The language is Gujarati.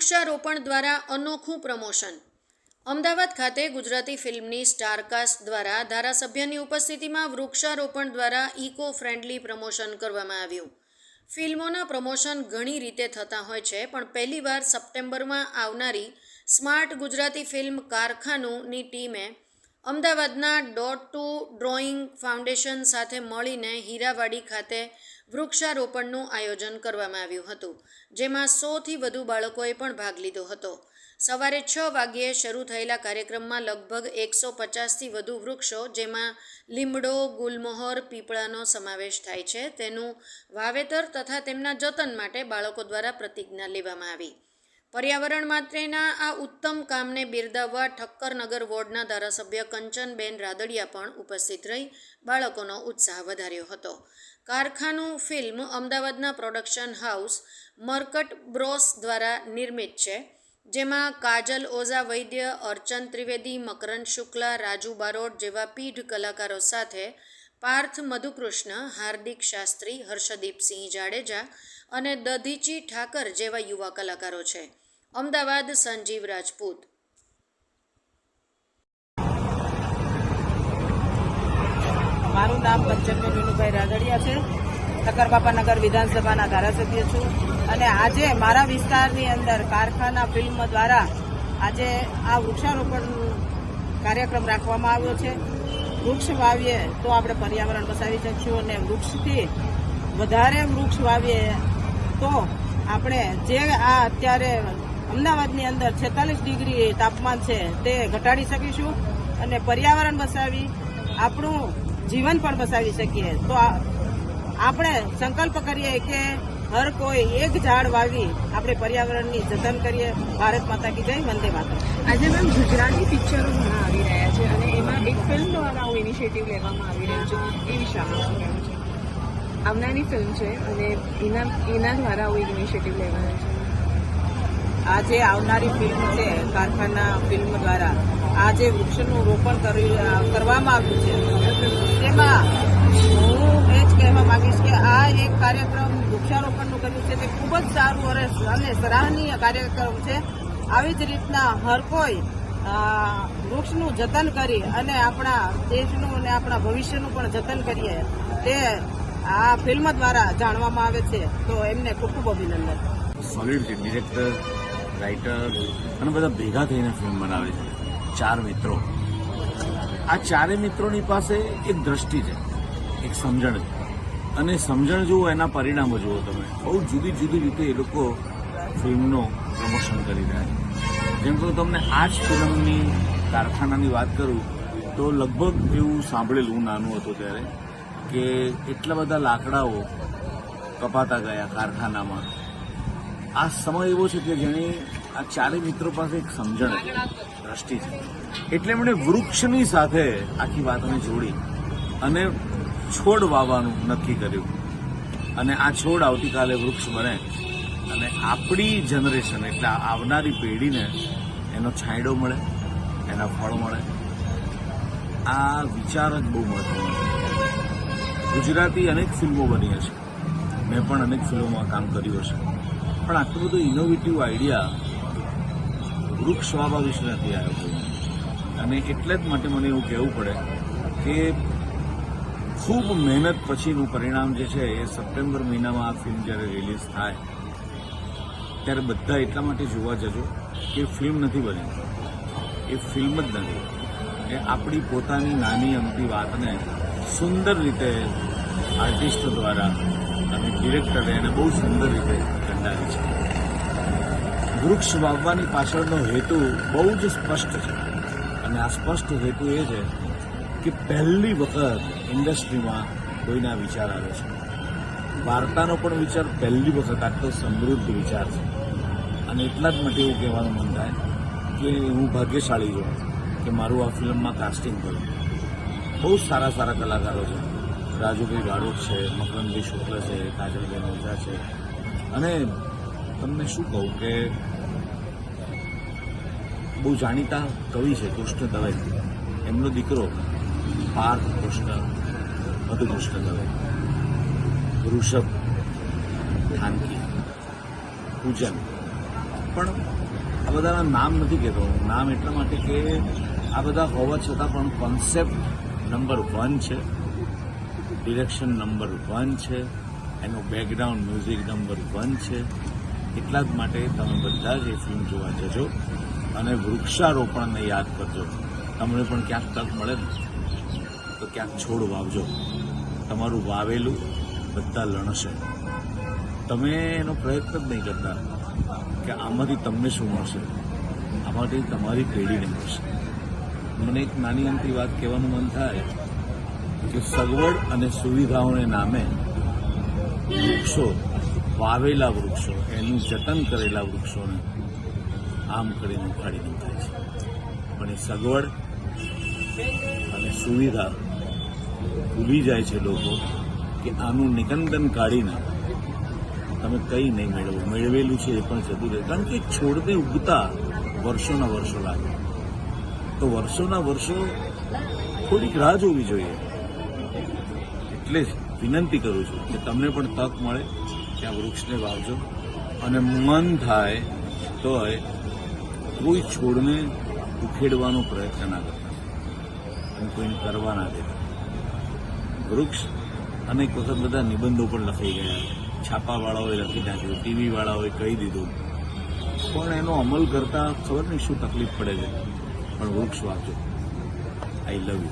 વૃક્ષારોપણ દ્વારા અનોખું પ્રમોશન. અમદાવાદ ખાતે ગુજરાતી ફિલ્મની સ્ટારકાસ્ટ દ્વારા ધારાસભ્યની ઉપસ્થિતિમાં વૃક્ષારોપણ દ્વારા ઇકો ફ્રેન્ડલી પ્રમોશન કરવામાં આવ્યું. ફિલ્મોના પ્રમોશન ઘણી રીતે થતા હોય છે, પણ પહેલીવાર સપ્ટેમ્બરમાં આવનારી સ્માર્ટ ગુજરાતી ફિલ્મ કારખાનુંની ટીમે અમદાવાદના ડોટ ટુ ડ્રોઈંગ ફાઉન્ડેશન સાથે મળીને હીરાવાડી ખાતે વૃક્ષારોપણનું આયોજન કરવામાં આવ્યું હતું, જેમાં સોથી વધુ બાળકોએ પણ ભાગ લીધો હતો. સવારે છ વાગ્યે શરૂ થયેલા કાર્યક્રમમાં લગભગ એકસો પચાસથી વધુ વૃક્ષો, જેમાં લીમડો, ગુલમોહર, પીપળાનો સમાવેશ થાય છે, તેનું વાવેતર તથા તેમના જતન માટે બાળકો દ્વારા પ્રતિજ્ઞા લેવામાં આવી. પર્યાવરણ માત્રેના આ ઉત્તમ કામને બિરદાવવા ઠક્કરનગર વોર્ડના ધારાસભ્ય કંચનબેન રાદડિયા પણ ઉપસ્થિત રહી બાળકોનો ઉત્સાહ વધાર્યો હતો. કારખાનું ફિલ્મ અમદાવાદના પ્રોડક્શન હાઉસ મર્કટ બ્રોસ દ્વારા નિર્મિત છે, જેમાં કાજલ ઓઝા, વૈદ્ય અર્ચન ત્રિવેદી, મકરંદ શુક્લા, રાજુ બારોટ જેવા પીઢ કલાકારો સાથે પાર્થ મધુકૃષ્ણ, હાર્દિક શાસ્ત્રી હર્ષદીપસિંહ જાડેજા અને દધીચી ઠાકર જેવા યુવા કલાકારો છે. અમદાવાદ સંજીવ રાજપૂત મારું નામ કંચનબેન વિનુભાઈ રાદડિયા છે. ઠક્કરબાપાનગર વિધાનસભાના ધારાસભ્ય છું. અને આજે મારા વિસ્તારની અંદર કારખાના ફિલ્મ દ્વારા આજે આ વૃક્ષારોપણ કાર્યક્રમ રાખવામાં આવ્યો છે. વૃક્ષ વાવીએ તો આપણે પર્યાવરણ બચાવી શકીશું અને વૃક્ષથી વધારે વૃક્ષ વાવીએ તો આપણે જે આ અત્યારે અમદાવાદની અંદર છેતાલીસ ડિગ્રી તાપમાન છે તે ઘટાડી શકીશું. અને પર્યાવરણ બચાવી આપણું જીવન પણ બસાવી શકીએ. તો આપણે સંકલ્પ કરીએ કે હર કોઈ એક ઝાડ વાવી આપણે પર્યાવરણની જતન કરીએ. ભારત માતા કી જય, વંદે માતા આજે મેમ ગુજરાતી પિક્ચરો ઘણા આવી રહ્યા છે અને એમાં એક ફિલ્મ દ્વારા આવું ઇનિશિયેટિવ લેવામાં આવી રહ્યું છે. એ વિશે આપણે છે? આવનારી ફિલ્મ છે અને એના એના દ્વારા આવું ઇનિશિયેટિવ લેવાયું છે. આજે આવનારી ફિલ્મ છે, કારખાના ફિલ્મ દ્વારા આજે વૃક્ષનું રોપણ કરી- કરવામાં આવ્યું છે તેમાં હું એ જ કહેવા માંગીશ કે આ એક કાર્યક્રમ વૃક્ષારોપણનું કર્યું છે, તે ખૂબ જ સારું અને સરાહનીય કાર્યક્રમ છે. આવી જ રીતના હર કોઈ વૃક્ષનું જતન કરી અને આપણા દેશનું અને આપણા ભવિષ્યનું પણ જતન કરીએ, તે આ ફિલ્મ દ્વારા જાણવામાં આવે છે. તો એમને ખૂબ ખૂબ અભિનંદન. સોલિડ ડિરેક્ટર રાઇટર અને બધા ભેગા થઈને ફિલ્મ બનાવે છે. ચાર મિત્રો. આ ચારે મિત્રોની પાસે એક દ્રષ્ટિ છે, એક સમજણ છે. અને સમજણ જુઓ, એના પરિણામો જુઓ તમે. બહુ જુદી જુદી રીતે એ લોકો ફિલ્મનો પ્રમોશન કરી રહ્યા છે. જેમ કે તમને આ જ ફિલ્મની કારખાનાની વાત કરું, તો લગભગ એવું સાંભળેલું નાનું હતો ત્યારે, કે એટલા બધા લાકડાઓ કપાતા ગયા કારખાનામાં. આ સમય એવો છે કે જેણે આ ચારેય મિત્રો પાસે એક સમજણ દ્રષ્ટિ છે. એટલે એમણે વૃક્ષની સાથે આખી વાતને જોડી અને છોડ વાવવાનું નક્કી કર્યું. અને આ છોડ આવતીકાલે વૃક્ષ બને. અને આપણી જનરેશન, એટલે આવનારી પેઢીને એનો છાંયડો મળે, એના ફળ મળે. આ વિચાર જ બહુ મહત્વનો છે. ગુજરાતી અનેક ફિલ્મો બની હશે. મેં પણ અનેક ફિલ્મોમાં કામ કર્યું હશે. પણ આટલું બધું ઇનોવેટિવ આઈડિયા વૃક્ષ વાવવા વિશે નથી આવ્યો અને એટલે જ માટે મને એવું કહેવું પડે કે ખૂબ મહેનત પછીનું પરિણામ જે છે એ સપ્ટેમ્બર મહિનામાં આ ફિલ્મ જ્યારે રિલીઝ થાય, ત્યારે બધા એટલા માટે જોવા જજો કે ફિલ્મ નથી બની એ ફિલ્મ જ નથી. એ આપણી પોતાની નાની અમતી વાતને સુંદર રીતે આર્ટિસ્ટ દ્વારા અને ડિરેક્ટરે એને બહુ સુંદર રીતે કંડારી છે. વૃક્ષ વાવવાની પાછળનો હેતુ બહુ જ સ્પષ્ટ છે. અને આ સ્પષ્ટ હેતુ એ છે કે પહેલી વખત ઇન્ડસ્ટ્રીમાં કોઈના વિચાર આવે છે. વાર્તાનો પણ વિચાર પહેલી વખત આટલો સમૃદ્ધ વિચાર છે. અને એટલા જ માટે એવું કહેવાનું મન થાય કે હું ભાગ્યશાળી છું કે મારું આ ફિલ્મમાં કાસ્ટિંગ કર્યું. બહુ સારા સારા કલાકારો છે. રાજુભાઈ બારોટ છે મકરંદભાઈ શુક્લ છે કાજલબેન ઓઝા છે. અને તમને શું કહું કે બહુ જાણીતા કવિ છે, કૃષ્ણ દવે. એમનો દીકરો પાર્થ કૃષ્ણ મધુકૃષ્ણ દવે. ઋષભ ખાનકી પૂજન. પણ આ બધાના નામ નથી કહેતો. નામ એટલા માટે કે આ બધા હોવા છતાં પણ કોન્સેપ્ટ નંબર વન છે ડિરેક્શન નંબર વન છે. એનું બેકગ્રાઉન્ડ મ્યુઝિક નંબર વન છે. એટલા જ માટે તમે બધા જ એ ફિલ્મ જોવા જજો અને વૃક્ષારોપણને યાદ કરજો. તમને પણ ક્યાંક તક મળે ને, તો ક્યાંક છોડ વાવજો. તમારું વાવેલું બધા લણશે. તમે એનો પ્રયત્ન જ નહીં કરતા કે આમાંથી તમને શું મળશે. આમાંથી તમારી પેઢીને મળશે. મને એક નાની અમથી વાત કહેવાનું મન થાય કે સગવડ અને સુવિધાઓને નામે વૃક્ષો, વાવેલા વૃક્ષો, એનું જતન કરેલા વૃક્ષોને આમ કરીને ઉખાડી નાખાય છે. પણ એ સગવડ અને સુવિધા ભૂલી જાય છે લોકો કે આનું નિકંદન કાઢીને તમે કંઈ નહીં મેળવો. મેળવેલું છે એ પણ જતું રહે. કારણ કે છોડને ઉગતા વર્ષોના વર્ષો લાગે. તો વર્ષોના વર્ષો થોડીક રાહ જોવી જોઈએ. એટલે જ વિનંતી કરું છું કે તમને પણ તક મળે ત્યાં વૃક્ષને વાવજો. અને મન થાય તો કોઈ છોડને ઉખેડવાનો પ્રયત્ન ના કરતા. અને કોઈને કરવા ના દેતા. વૃક્ષ અનેક વખત બધા નિબંધો પણ લખાઈ ગયા. છાપાવાળાઓએ લખી નાખ્યું, ટીવીવાળાઓએ કહી દીધું. પણ એનો અમલ કરતા ખબર નહીં શું તકલીફ પડે છે. પણ વૃક્ષ વાવજો. આઈ લવ યુ